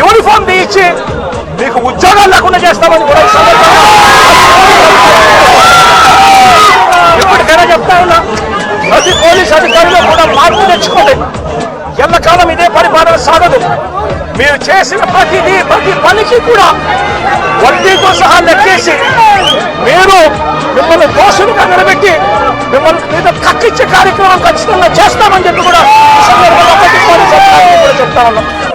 Uniform తీయించి మీకు ఉద్యోగాలు లేకుండా చేస్తామని కూడా ఈ ఇప్పటికైనా చెప్తా ఉన్నా ప్రతి పోలీస్ అధికారిలో కూడా మార్పు తెచ్చుకోండి. ఎల్లకాలం ఇదే పరిపాలన సాగదు. మీరు చేసిన ప్రతిదీ ప్రతి పనికి కూడా వడ్డీతో సహా లెక్కేసి మీరు మిమ్మల్ని దోషులుగా నిలబెట్టి మిమ్మల్ని మీద కక్కిచ్చే కార్యక్రమం ఖచ్చితంగా చేస్తామని చెప్పి కూడా సందర్భంగా పోలీస్ కూడా చెప్తా ఉన్నాం.